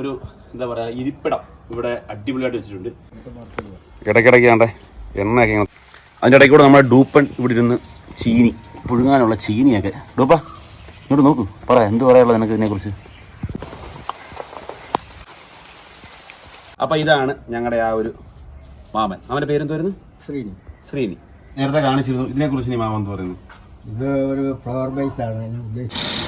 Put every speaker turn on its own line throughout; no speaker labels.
ഒരു എന്താ പറയാ ഇരിപ്പിടം ഇവിടെ അടിപൊളിയായിട്ട് വെച്ചിട്ടുണ്ട്.
ഇടയ്ക്കിടയ്ക്ക് ആണ്ടെ എണ്ണയൊക്കെ ഇങ്ങനെ. അതിന്റെ ഇടയ്ക്ക് കൂടെ നമ്മുടെ ഡൂപ്പൻ ഇവിടെ ഇരുന്ന് ചീനി പുഴുങ്ങാനുള്ള ചീനിയൊക്കെ. ഡൂപ്പ ഇങ്ങോട്ട് നോക്കൂ. പറ എന്ത് പറയാനുള്ളത് നിനക്ക് ഇതിനെക്കുറിച്ച്?
അപ്പൊ ഇതാണ് ഞങ്ങളുടെ ആ ഒരു മാമൻ. അവന്റെ പേരെന്തായിരുന്നു
ശ്രീനി.
ശ്രീനി. നേരത്തെ കാണിച്ചിരുന്നു. ഇതിനെക്കുറിച്ച് കുറിച്ച് മാമൻ എന്ന് പറയുന്നു?
ഇത് ഒരു ഫ്ലവർ ബേസ് ആണ്. ഞാൻ ഉദ്ദേശിച്ചത്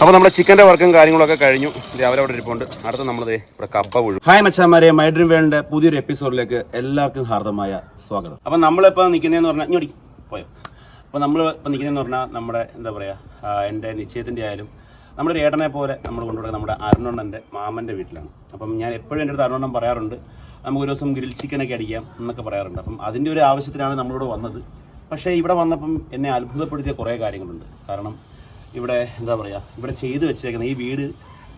അപ്പോൾ നമ്മുടെ ചിക്കന്റെ വർക്കും കാര്യങ്ങളൊക്കെ കഴിഞ്ഞു. രാവിലെ അവിടെ ഇരിപ്പുണ്ട്. അടുത്ത് നമ്മൾ ഇവിടെ കപ്പ പുഴു
ഹായ് മച്ചാമാരെ മൈഡ്രീം വേണ്ട പുതിയൊരു എപ്പിസോഡിലേക്ക് എല്ലാവർക്കും ഹാർദമായ സ്വാഗതം. അപ്പം നമ്മളിപ്പോൾ നിൽക്കുന്നതെന്ന് പറഞ്ഞാൽ ഇങ്ങോട്ട് പോയോ? അപ്പോൾ നമ്മൾ ഇപ്പോൾ നിൽക്കുന്നതെന്ന് പറഞ്ഞാൽ നമ്മുടെ എന്താ പറയുക എന്റെ നിശ്ചയത്തിന്റെ ആയാലും നമ്മുടെ ഏട്ടനെ പോലെ നമ്മൾ കൊണ്ടുപോകുന്നത് നമ്മുടെ അരുണണ്ണന്റെ മാമന്റെ വീട്ടിലാണ്. അപ്പം ഞാൻ എപ്പോഴും എന്റെ അടുത്ത് അരുണണ്ണൻ പറയാറുണ്ട് നമുക്ക് ഒരു ദിവസം ഗ്രിൽ ചിക്കനൊക്കെ അടിക്കാം എന്നൊക്കെ പറയാറുണ്ട്. അപ്പം അതിന്റെ ഒരു ആവശ്യത്തിനാണ് നമ്മളിവിടെ വന്നത്. പക്ഷേ ഇവിടെ വന്നപ്പം എന്നെ അത്ഭുതപ്പെടുത്തിയ കുറേ കാര്യങ്ങളുണ്ട്. കാരണം ഇവിടെ എന്താ പറയുക ഇവിടെ ചെയ്ത് വെച്ചേക്കുന്ന ഈ വീട്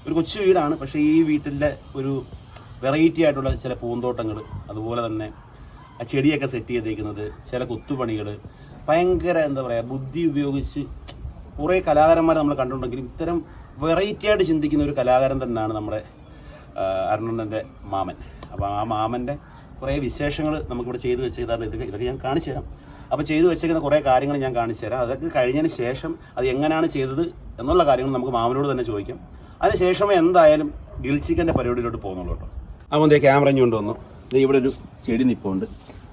ഒരു കൊച്ചു വീടാണ് പക്ഷേ ഈ വീട്ടിലെ ഒരു വെറൈറ്റി ആയിട്ടുള്ള ചില പൂന്തോട്ടങ്ങൾ അതുപോലെ തന്നെ ആ ചെടിയൊക്കെ സെറ്റ് ചെയ്തേക്കുന്നത് ചില കൊത്തുപണികൾ ഭയങ്കര എന്താ പറയുക ബുദ്ധി ഉപയോഗിച്ച് കുറേ കലാകാരന്മാരെ നമ്മൾ കണ്ടിട്ടുണ്ടെങ്കിലും ഇത്തരം വെറൈറ്റി ആയിട്ട് ചിന്തിക്കുന്ന ഒരു കലാകാരൻ തന്നെയാണ് നമ്മുടെ അരുണന്റെ മാമൻ. അപ്പോൾ ആ മാമന്റെ കുറേ വിശേഷങ്ങൾ നമുക്കിവിടെ ചെയ്തു വെച്ചതാണ് ഇതൊക്കെ ഇതൊക്കെ ഞാൻ കാണിച്ചു തരാം. അപ്പോൾ ചെയ്തു വെച്ചിരിക്കുന്ന കുറേ കാര്യങ്ങൾ ഞാൻ കാണിച്ചു തരാം. അതൊക്കെ കഴിഞ്ഞതിന് ശേഷം അത് എങ്ങനെയാണ് ചെയ്തത് എന്നുള്ള കാര്യങ്ങൾ നമുക്ക് മാമനോട് തന്നെ ചോദിക്കാം. അതിനുശേഷം എന്തായാലും ഗ്രിൽ ചിക്കന്റെ പരിപാടിയിലോട്ട് പോകുന്നുള്ളൂ കേട്ടോ. അപ്പോൾ ദേ ക്യാമറ കൊണ്ടുവന്നു ദേ ഇവിടെ ഒരു ചെടി നിപ്പുണ്ട്.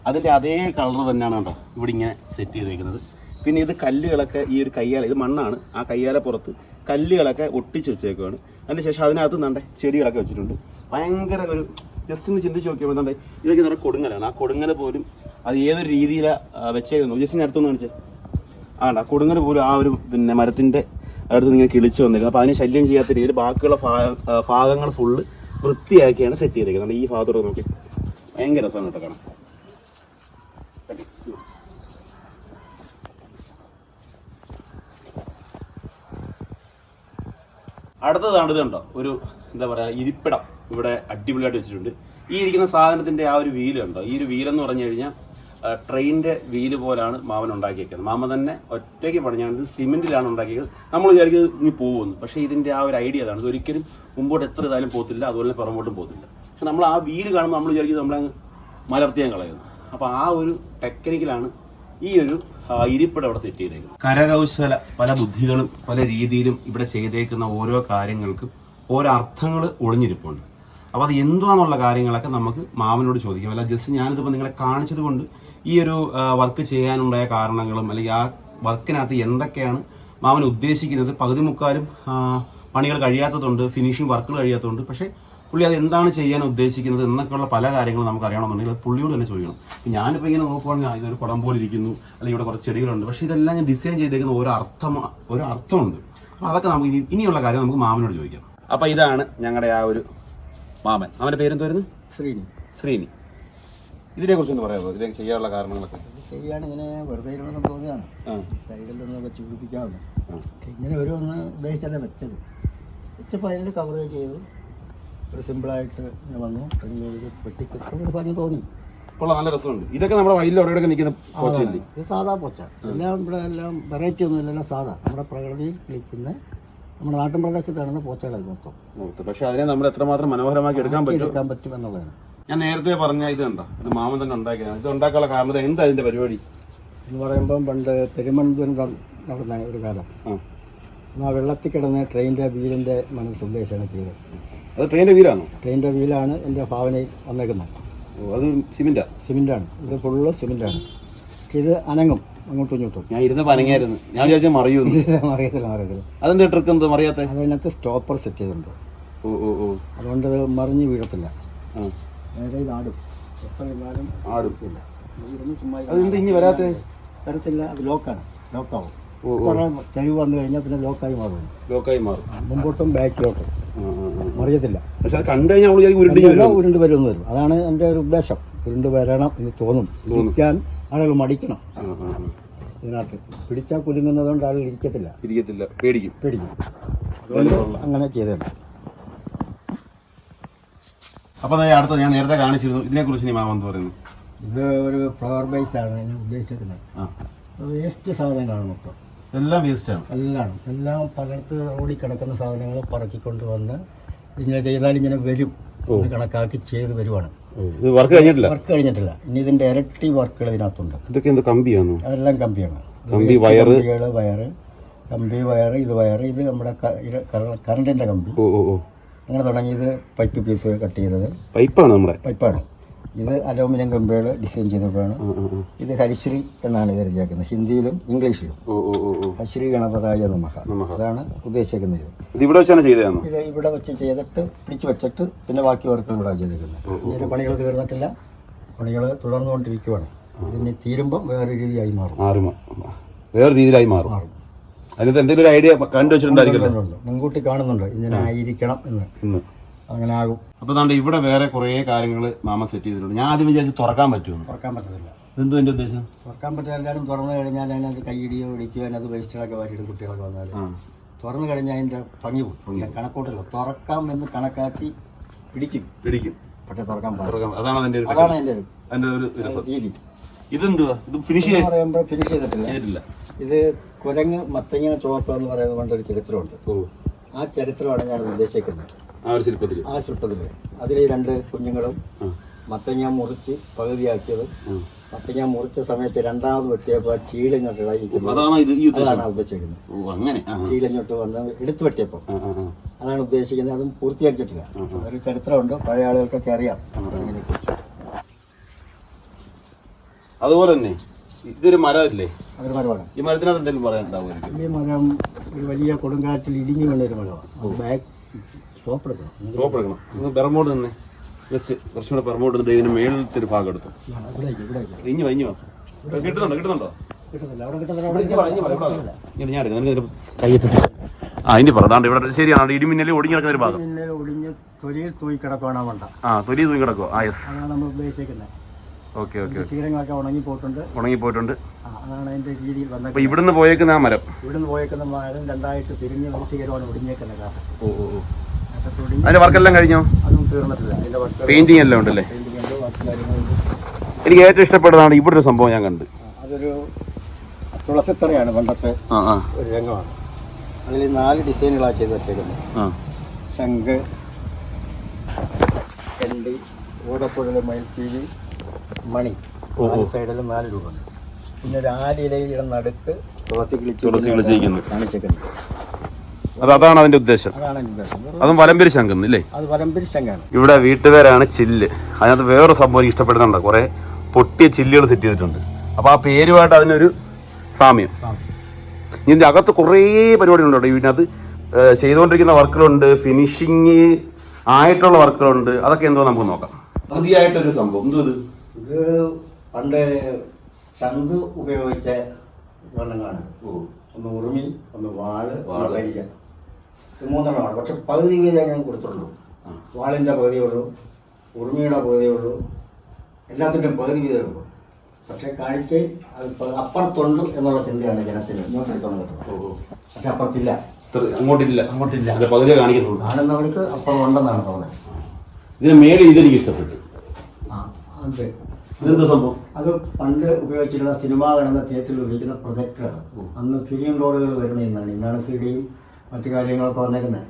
അതിന്റെ അതേ കളർ തന്നെയാണ് കേട്ടോ ഇവിടെ ഇങ്ങനെ സെറ്റ് ചെയ്തേക്കുന്നത്. പിന്നെ ഇത് കല്ലുകളൊക്കെ ഈ ഒരു കയ്യാല ഇത് മണ്ണാണ്. ആ കയ്യാല പുറത്ത് കല്ലുകളൊക്കെ ഒട്ടിച്ച് വെച്ചേക്കുവാണ്. അതിന് ശേഷം അതിനകത്ത് നണ്ടേ ചെടികളൊക്കെ വെച്ചിട്ടുണ്ട്. ഭയങ്കര ഒരു ജസ്റ്റ് ഒന്ന് ചിന്തിച്ച് നോക്കിയപ്പോൾ എന്താ ഇതൊക്കെ നമ്മുടെ കൊടുങ്ങലാണ്. ആ കൊടുങ്ങല പോലും അത് ഏതൊരു രീതിയിലാണ് വെച്ചേക്കുന്നു ജസ്റ്റ് ഞാൻ അടുത്തൊന്ന് കാണിച്ചേ. ആണ്ട കൊടുങ്ങൽ പോലും ആ ഒരു പിന്നെ മരത്തിന്റെ അടുത്ത് ഇങ്ങനെ കിളിച്ചു വന്നിരിക്കുന്നത് അപ്പോൾ അതിന് ശല്യം ചെയ്യാത്ത രീതിയിൽ ബാക്കിയുള്ള ഭാഗങ്ങൾ ഫുള്ള് വൃത്തിയാക്കിയാണ് സെറ്റ് ചെയ്തിരിക്കുന്നത് ഈ ഭാഗത്തോട് നോക്കി. ഭയങ്കര രസമാണ് കേട്ടോ കാണാം അടുത്തതാണ് ഇത് കണ്ടോ? ഒരു എന്താ പറയാ ഇരിപ്പിടം. ഇവിടെ അടിപൊളിയായിട്ട് വെച്ചിട്ടുണ്ട്. ഈ ഇരിക്കുന്ന സാധനത്തിന്റെ ആ ഒരു വീൽ കണ്ടോ? ഈ ഒരു വീലെന്ന് പറഞ്ഞു കഴിഞ്ഞാൽ ട്രെയിനിന്റെ വീൽ പോലാണ് മാമൻ ഉണ്ടാക്കിയേക്കുന്നത്. മാമ തന്നെ ഒറ്റയ്ക്ക് പണിഞ്ഞാണ് ഇത് സിമെന്റിലാണ് ഉണ്ടാക്കിയത് നമ്മൾ വിചാരിക്കുന്നത് ഇനി പോകുന്നു പക്ഷേ ഇതിന്റെ ആ ഒരു ഐഡിയ അതാണ്. ഒരിക്കലും മുമ്പോട്ട് എത്ര ഇതായാലും പോകത്തില്ല അതുപോലെ പുറമോട്ടും പോകത്തില്ല. പക്ഷെ നമ്മൾ ആ വീൽ കാണുമ്പോൾ നമ്മൾ വിചാരിക്കുന്നത് നമ്മളെ മലർത്തിയാൻ കളയുന്നു. അപ്പോൾ ആ ഒരു ടെക്നിക്കലാണ് ഈ ഒരു ഇരിപ്പിടം അവിടെ സെറ്റ് ചെയ്തേക്കുന്നത്. കരകൗശല പല ബുദ്ധികളും പല രീതിയിലും ഇവിടെ ചെയ്തേക്കുന്ന ഓരോ കാര്യങ്ങൾക്കും ഓരോ അർത്ഥങ്ങൾ ഒളിഞ്ഞിരിപ്പുണ്ട്. അപ്പോൾ അത് എന്തുവാന്നുള്ള കാര്യങ്ങളൊക്കെ നമുക്ക് മാമനോട് ചോദിക്കാം. അല്ല ജസ്റ്റ് ഞാനിതിപ്പോൾ നിങ്ങളെ കാണിച്ചത് കൊണ്ട് ഈ ഒരു വർക്ക് ചെയ്യാനുണ്ടായ കാരണങ്ങളും അല്ലെങ്കിൽ ആ വർക്കിനകത്ത് എന്തൊക്കെയാണ് മാമൻ ഉദ്ദേശിക്കുന്നത്? പകുതി മുക്കാലും പണികൾ കഴിയാത്തതുണ്ട് ഫിനിഷിംഗ് വർക്കുകൾ കഴിയാത്തതുണ്ട്. പക്ഷേ പുള്ളി അത് എന്താണ് ചെയ്യാൻ ഉദ്ദേശിക്കുന്നത് എന്നൊക്കെയുള്ള പല കാര്യങ്ങളും നമുക്ക് അറിയണമെന്നുണ്ടെങ്കിൽ അത് പുള്ളിയോട് തന്നെ ചോദിക്കണം. ഞാനിപ്പോൾ ഇങ്ങനെ നോക്കുവാണെങ്കിൽ ഇതൊരു കുടം പോലെ ഇരിക്കുന്നു അല്ലെങ്കിൽ ഇവിടെ കുറച്ച് ചെടികളുണ്ട്. പക്ഷേ ഇതെല്ലാം ഞാൻ ഡിസൈൻ ചെയ്തേക്കുന്ന ഒരു അർത്ഥം ഒരു അർത്ഥമുണ്ട്. അപ്പോൾ അതൊക്കെ നമുക്ക് ഇനിയുള്ള കാര്യം നമുക്ക് മാമനോട് ചോദിക്കാം. അപ്പോൾ ഇതാണ് ഞങ്ങളുടെ ആ ഒരു മാമൻ. അവന്റെ പേരെന്തായിരുന്നു
ശ്രീനി.
ശ്രീനി. ഇതിനെക്കുറിച്ച് ഒന്ന് പറയാമോ? ഇതൊക്കെ ചെയ്യാനുള്ള കാരണങ്ങളൊക്കെ?
ചെയ്യാണ് ഇങ്ങനെ വെറുതെ ഇരുന്നെന്ന് തോന്നിയതാണ്. സൈഡിൽ നിന്നൊക്കെ ചൂടിപ്പിക്കാമെന്ന്
ഇങ്ങനെ
ഇങ്ങനെ ഒന്ന് ഉദ്ദേശിച്ചല്ല വെച്ചത്. വെച്ചപ്പോൾ അതിൽ കവർ ചെയ്തു. ഒരു സിമ്പിളായിട്ട് ഇങ്ങനെ വന്നു. പിന്നെ ഇത് വെട്ടിക്കിട്ടും ഒരു ഭംഗി തോന്നി.
കൊള്ളാം നല്ല രസമുണ്ട്. ഇതൊക്കെ നമ്മുടെ വയലിൽ അവിടെ നിൽക്കുന്ന പോച്ചല്ലേ
ഇത് സാധാ പോച്ച. എല്ലാം ഇവിടെ എല്ലാം വെറൈറ്റി ഒന്നും ഇല്ലല്ലോ സാധാ. നമ്മുടെ പ്രകൃതിയിൽ നിൽക്കുന്ന നമ്മുടെ നാട്ടിൻ പ്രദേശത്താണ് പോച്ചകളത് മൊത്തം.
പക്ഷെ അതിനെ നമ്മൾ എത്രമാത്രം മനോഹരമാക്കി എടുക്കാൻ പറ്റും?
എടുക്കാൻ പറ്റും എന്നുള്ളതാണ്.
ഞാൻ നേരത്തെ പറഞ്ഞ ഇത് കണ്ടോ? ഇത് മാമൻ തന്നെ ഉണ്ടാക്കിയതാണ്. ഇത് ഉണ്ടാക്കാനുള്ള കാരണം എന്താ അതിന്റെ പരിപാടി?
എന്ന് പറയുമ്പം പണ്ട് പെരുമൺ ദുരന്തം നടന്ന ഒരു കാലം.
ആ.
വെള്ളത്തിൽ കിടന്ന ട്രെയിന്റെ വീലിന്റെ മനസ്സുദ്ദേശമാണ് ചെയ്തത്.
അത് ട്രെയിന്റെ വീലാണോ?
ട്രെയിന്റെ വീലാണ് എന്റെ ഭാവനയിൽ വന്നേക്കുന്നത്.
അത് സിമെന്റാണ്
സിമെന്റാണ് ഇത് ഫുള്ള് സിമെന്റാണ് ഇത് അനങ്ങും. അങ്ങോട്ടും ഇങ്ങോട്ടും
ഞാൻ ഇരുന്ന് പനങ്ങിയായിരുന്നു ഞാൻ വിചാരിച്ച മറിയൂന്ന്
മറിയത്തില്ല മറിയത്തില്ല.
അതെന്താ ട്രിക്ക് എന്താ മറിയാത്ത
അതിനകത്ത് സ്റ്റോപ്പർ സെറ്റ് ചെയ്തിട്ടുണ്ട്.
ഓ ഓ ഓ.
അതുകൊണ്ട് അത് മറിഞ്ഞ് വീഴത്തില്ല. അതായത് ഇത് ആടും. ഇരുന്നാലും
ആടും.
ഇരുന്ന്
ഇനി വരാത്തെ?
വരത്തില്ല അത് ലോക്കാണ്. ലോക്കാവും. ചരിവ് വന്നു കഴിഞ്ഞാൽ പിന്നെ ലോക്കായി മാറും.
ലോക്കായി മാറും.
മുമ്പോട്ടും ബാക്കിലോട്ടും. മറിയത്തില്ല.
പക്ഷെ അത് കണ്ടു കഴിഞ്ഞാൽ ഉരുണ്ടി
വരുമെന്ന്. വരും. അതാണ് എന്റെ ഒരു ഉദ്ദേശം. ഉരുണ്ട് വരണം എന്ന് തോന്നും. ഇരിക്കാൻ ആളുകൾ മടിക്കണം. ഇതിനകത്ത്. പിടിച്ചാൽ കുലുങ്ങുന്നത് കൊണ്ട് ആളുകൾ ഇരിക്കത്തില്ല.
ഇരിക്കത്തില്ല. പേടിക്കും.
പേടിക്കും. അതുകൊണ്ട് അങ്ങനെ ചെയ്തിട്ടുണ്ട്
അപ്പോൾ ഞാൻ അടുത്ത ഞാൻ നേരത്തെ കാണിച്ചിരുന്നു. ഇതിനെക്കുറിച്ച് ഇനി മാമൻ എന്ത് പറയുന്നു?
ഇത് ഒരു ഫ്ലവർ ബേസ് ആണ് ഞാൻ ഉദ്ദേശിച്ചിരിക്കുന്നത്.
ആ.
വേസ്റ്റ് സാധനങ്ങളാണ് മൊത്തം.
എല്ലാം വേസ്റ്റ് ആണ്.
എല്ലാം എല്ലാം പലയിടത്ത് ഓടിക്കിടക്കുന്ന സാധനങ്ങൾ പറക്കിക്കൊണ്ട് വന്ന് ഇങ്ങനെ ചെയ്താൽ ഇങ്ങനെ വരും. ഇത് കണക്കാക്കി ചെയ്ത് വരുവാണ്.
ഇത് വർക്ക് കഴിഞ്ഞിട്ടില്ല?
വർക്ക് കഴിഞ്ഞിട്ടില്ല. ഇനി ഇതിന്റെ ഇരട്ടി വർക്കുകൾ ഇതിനകത്തുണ്ട്.
ഇതൊക്കെ എന്ത് കമ്പിയാണോ
അതെല്ലാം കമ്പിയാണ്.
കമ്പി,
വയർ
വയറ്.
വയറ് കമ്പി വയറ് ഇത് വയറ് ഇത് നമ്മുടെ കറണ്ടിന്റെ കമ്പി.
ഓ ഓ ഓ.
അങ്ങനെ തുടങ്ങിയത് പൈപ്പ് പീസ് കട്ട് ചെയ്തത്.
പൈപ്പാണ് നമ്മുടെ.
പൈപ്പാണ് ഇത് അലോമിനിയം കമ്പികൾ ഡിസൈൻ ചെയ്തപ്പോഴാണ്. ഇത് ഹരിശ്രീ എന്നാണ് ഇത് ഹിന്ദിയിലും ഇംഗ്ലീഷിലും. ഹരിശ്രീ ഗണപതായ നമഃ.
നമഃ.
അതാണ് ഉദ്ദേശിക്കുന്നത് ഇത്.
ഇവിടെ വെച്ചാണ് ചെയ്തതാണോ
ഇത് ഇവിടെ വെച്ച് ചെയ്തിട്ട് പിടിച്ചു വെച്ചിട്ട് പിന്നെ ബാക്കി വർക്കുകൾ ഇവിടെ ചെയ്തിരിക്കുന്നത്. ഇതിന്റെ പണികൾ തീർന്നിട്ടില്ല. പണികൾ തുടർന്നുകൊണ്ടിരിക്കുവാണ്. ഇതിന് തീരുമ്പം വേറെ രീതിയായി മാറും.
വേറെ രീതിയിലായി മാറും. അതിനകത്ത് എന്തെങ്കിലും ഒരു ഐഡിയ കണ്ടു വെച്ചിട്ടുണ്ടായിരിക്കുമല്ലോ
ഉണ്ട്. മുൻകൂട്ടി കാണുന്നുണ്ട്. ഇങ്ങനെ ആയിരിക്കണം എന്ന് അങ്ങനെ ആകും
അപ്പൊ താണ്ട് ഇവിടെ വേറെ കുറേ കാര്യങ്ങൾ മാമ സെറ്റ് ചെയ്തിട്ടുണ്ട്. ഞാൻ ആദ്യം വിചാരിച്ച് തുറക്കാൻ പറ്റുമെന്ന്.
തുറക്കാൻ പറ്റത്തില്ല.
ഇതെന്തോ എന്റെ ഉദ്ദേശം?
തുറക്കാൻ പറ്റാ എല്ലാവരും തുറന്നു കഴിഞ്ഞാൽ അതിനകത്ത് കൈയിടിയോ ഇടിക്കുകയോ അതിനകത്ത് വേസ്റ്റുകളൊക്കെ വാരിയിടും കുട്ടികളൊക്കെ വന്നാൽ തുറന്നു കഴിഞ്ഞാൽ അതിന്റെ ഭംഗി പോകും കണക്കൂട്ടല്ലോ. തുറക്കാം എന്ന് കണക്കാക്കി പിടിക്കും.
പിടിക്കും.
പക്ഷെ തുറക്കാൻ പാടില്ല.
അതാണ് അതിന്റെ
അതിന്റെ ഒരു
അതിന്റെ ഒരു രസം.
രീതി.
ഇതെന്തുവാ? ഇത് ഫിനിഷ്
പറയുമ്പോൾ ഫിനിഷ് ചെയ്തിട്ടില്ല.
ചെയ്തിട്ടില്ല.
ഇത് കുരങ്ങ് മത്തങ്ങ ചുവപ്പ് എന്ന് പറയുന്ന കൊണ്ടൊരു ചരിത്രമുണ്ട്. ആ ചരിത്രമാണ് ഞാൻ ഉദ്ദേശിക്കുന്നത്.
ആ ഒരു ശില്പത്തിൽ
ആ ശില്പത്തിൽ അതിലെ രണ്ട് കുഞ്ഞുങ്ങളും
ആ.
മത്തങ്ങ മുറിച്ച് പകുതിയാക്കിയത്.
ആ.
മത്തങ്ങ മുറിച്ച സമയത്ത് രണ്ടാമത് വെട്ടിയപ്പോൾ ചീളിങ്ങോട്ട് ഇളകിക്കുന്നു
അതാണ്
ഉദ്ദേശിക്കുന്നത്.
ആ ആ.
ചീളിങ്ങോട്ട് വന്ന് എടുത്തു വെട്ടിയപ്പോൾ
ആ ആ ആ.
അതാണ് ഉദ്ദേശിക്കുന്നത്. അതും പൂർത്തീകരിച്ചിട്ടില്ല. ഒരു ചരിത്രമുണ്ട്. പഴയ ആളുകൾക്കൊക്കെ അറിയാം.
അതുപോലെ തന്നെ ഇതൊരു മരമില്ലേ?
അതൊരു മരമാണ്.
ഈ മരത്തിനകത്ത് എന്തെങ്കിലും പറയാനുണ്ടാവും
ഈ മരം ഒരു വലിയ കൊടുങ്കാറ്റിൽ ഇടിഞ്ഞു വീണൊരു മരമാണ്. ബാക്ക് സ്റ്റോപ്പ് എടുക്കണം
റോപ്പ് എടുക്കണം ഒന്ന് പെറമോട്ട് നിന്ന് ജസ്റ്റ് പെറമോട്ട് ഇതിന് മേളിലത്തെ ഒരു ഭാഗം എടുത്തു. ഇഞ്ഞു ഇഞ്ഞു കിട്ടുന്നുണ്ടോ? കിട്ടുന്നുണ്ടോ? ഞാൻ എടുക്കാം. കയ്യെത്തി ആ ഇനി പറഞ്ഞാണ്ട് ഇവിടെ ശരിയാണ്. ഇടിമിന്നൽ ഒടിഞ്ഞു കിടക്കുന്ന ഒരു ഭാഗം.
ഒടിഞ്ഞ് തൊലിയിൽ തൂയി കിടക്കുകയാണ് ആ മണ്ട.
ആ തൂങ്ങി ആ യെസ്
അതാണ് നമ്മൾ ഉദ്ദേശിക്കുന്നത്.
ഓക്കെ ഓക്കെ
ശീലങ്ങളൊക്കെ ഉണങ്ങി പോയിട്ടുണ്ട്.
ഉണങ്ങി പോയിട്ടുണ്ട്.
അതാണ് അതിന്റെ രീതിയിൽ
വന്നത്. ഇവിടുന്ന് പോയേക്കുന്ന ആ മരം.
ഇവിടുന്ന് പോയേക്കുന്ന മരം രണ്ടായിട്ട് തിരിഞ്ഞ് ഒരു ശിഖരമാണ് ഒടിഞ്ഞേക്കുന്നത്.
ഓ ഓ. അതിന്റെ വർക്കെല്ലാം കഴിഞ്ഞോ? പെയിന്റിംഗ് എല്ലാം ഉണ്ടല്ലേ? എനിക്ക് ഏറ്റവും ഇഷ്ടപ്പെട്ടതാണ് ഇവിടെ ഒരു സംഭവം ഞാൻ കണ്ട്.
അതൊരു തുളസിത്തറയാണ് പണ്ടത്തെ ഒരു രംഗമാണ്. അതിൽ നാല് ഡിസൈനുകളാണ് ചെയ്ത് വെച്ചേക്കുന്നത്. ശംഖ് കണ്ടി ഓടപ്പുഴ മയിൽപ്പീലി മണി. നാല് സൈഡിലും നാല് രൂപമുണ്ട്. പിന്നെ ഒരു ആലിലയുടെ നടുക്ക് തുളസി കിളിച്ച്
തുളസി.
കാണിച്ചേക്കുന്നത്.
അത് അതാണ് അതിന്റെ ഉദ്ദേശം.
അതാണ് എന്റെ ഉദ്ദേശം.
അതും വലമ്പരി ശംഖം ഇല്ലേ?
അത് വലമ്പരി ശംഖാണ്.
ഇവിടെ വീട്ടുപേരാണ് ചില്ല്. അതിനകത്ത് വേറൊരു സംഭവം എനിക്ക് ഇഷ്ടപ്പെടുന്നുണ്ട്. കുറെ പൊട്ടിയ ചില്ലുകൾ സെറ്റ് ചെയ്തിട്ടുണ്ട്. അപ്പൊ ആ പേരുമായിട്ട് അതിനൊരു സാമ്യം. ഇതിന്റെ അകത്ത് കുറേ പരിപാടികളുണ്ട് കേട്ടോ. ഏഹ് ചെയ്തുകൊണ്ടിരിക്കുന്ന വർക്കുകളുണ്ട്. ഫിനിഷിങ് ആയിട്ടുള്ള വർക്കുകളുണ്ട്. അതൊക്കെ എന്തോ നമുക്ക് നോക്കാം. പുതിയായിട്ടൊരു സംഭവം. എന്തോ ഇത്?
ഇത് പണ്ട് ചന്ത് ഉപയോഗിച്ച വണ്ണങ്ങളാണ്. ഒന്ന് ഉറുമി ഒന്ന് വാൾ വാൾ. പരിച ഇത് മൂന്നെണ്ണമാണ്. പക്ഷെ പകുതി വീതം ഞാൻ കൊടുത്തുള്ളൂ വാളിന്റെ പകുതി ഉള്ളൂ ഉറുമിയുടെ പകുതി ഉള്ളൂ എല്ലാത്തിന്റെയും പകുതി വീതം ഉള്ളൂ. പക്ഷെ കാഴ്ച അത് അപ്പുറത്തുണ്ട് എന്നുള്ള ചിന്തയാണ് ജനത്തിന് ഇങ്ങോട്ട് എടുത്തോണ്ട് കേട്ടോ പക്ഷെ അപ്പുറത്തില്ല.
അങ്ങോട്ടില്ല.
അങ്ങോട്ടില്ല.
അത് പകുതി കാണിക്കുന്നുള്ളൂ.
കാണുന്നവർക്ക് അപ്പുറം ഉണ്ടെന്നാണ് തോന്നുന്നത്
ഇതിന് മേലെ ഇതെനിക്ക് ഇഷ്ടപ്പെട്ടു.
ആ അത്.
ഇതെന്താ സംഭവം?
അത് പണ്ട് ഉപയോഗിച്ചിരുന്ന സിനിമ കാണുന്ന തിയേറ്ററിൽ ഉപയോഗിക്കുന്ന പ്രൊജക്ടറാണ് അന്ന് ഫിലിം റോളുകൾ വരുന്നതാണ് ഇന്നാണ്. സി ഡിയും മറ്റു കാര്യങ്ങളൊക്കെ വന്നേക്കുന്നത്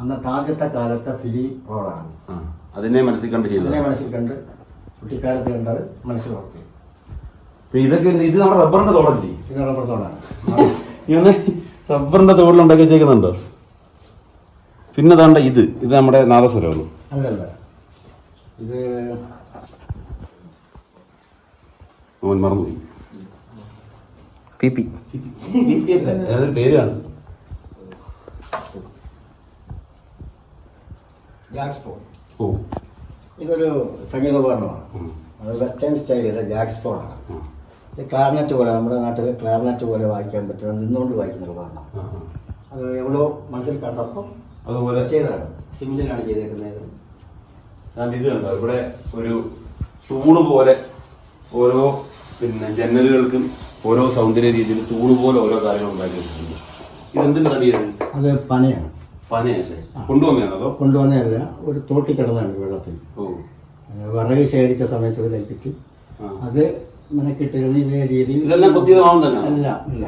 അന്നത്തെ ആദ്യത്തെ കാലത്തെ ഫിലിം റോളാണ്.
അതിനെ മനസ്സിൽ കണ്ട് ചെയ്തത്.
അതിനെ മനസ്സിൽ കണ്ട് കുട്ടിക്കാലത്ത് കണ്ടത് മനസ്സിൽ ഓർത്തി
പിന്നെ ഇതൊക്കെ ഇത് നമ്മുടെ റബ്ബറിന്റെ തോടല്ലേ?
ഇത് റബ്ബർത്തോടാണ്
ഇങ്ങനെ റബ്ബറിന്റെ തോടിൽ ഉണ്ടാക്കി വെച്ചേക്കുന്നുണ്ടോ? പിന്നെ താണ്ട ഇത്. ഇത് നമ്മുടെ നാദസ്വരമാണ്.
അല്ലല്ല. ഇത്
മറന്നു മറന്നുപോയി. P P. അതൊരു പേരാണ്
ജാക്സ്പോ ഇതൊരു സംഗീതോപകരണമാണ്. അത് വെസ്റ്റേൺ സ്റ്റൈലിലെ ജാക്സ്പോണാണ്
ഉം.
ഇത് ക്ലാർനെറ്റ് പോലെ നമ്മുടെ നാട്ടിൽ ക്ലാർനെറ്റ് പോലെ വായിക്കാൻ പറ്റുന്ന നിന്നുകൊണ്ട് വായിക്കുന്ന ഉപകരണം
ആ, ആ.
അത് എവിടെയോ മനസ്സിൽ കണ്ടപ്പം
അതുപോലെ
ചെയ്തതാണ്. സിമിലാണ് ചെയ്തേക്കുന്നത്.
ഞാൻ ഇത് കണ്ടോ? ഇവിടെ ഒരു തൂണ് പോലെ ഓരോ പിന്നെ ജനലുകൾക്കും ഓരോ സൗന്ദര്യ രീതിയിൽ തൂണ് പോലെ ഓരോ കാര്യങ്ങൾ ഉണ്ടാക്കി വെച്ചിട്ടുണ്ട് ഇതെന്തിന്റെ തടിയത്
അത് പനയാണ്.
കൊണ്ടുവന്നതോ കൊണ്ടുവന്നതാണോ അതോ?
കൊണ്ടുവന്നതല്ല ഒരു തോട്ടി കിടന്നാണ് വെള്ളത്തിൽ.
ഓ.
വിറക് ശേഖരിച്ച സമയത്ത് അത് കിട്ടി. അത് മെനക്കിട്ടിരുന്ന ഇതേ രീതിയിൽ
ഇതെല്ലാം കൊത്തിയത് തന്നെയാണോ?
അല്ല ഇല്ല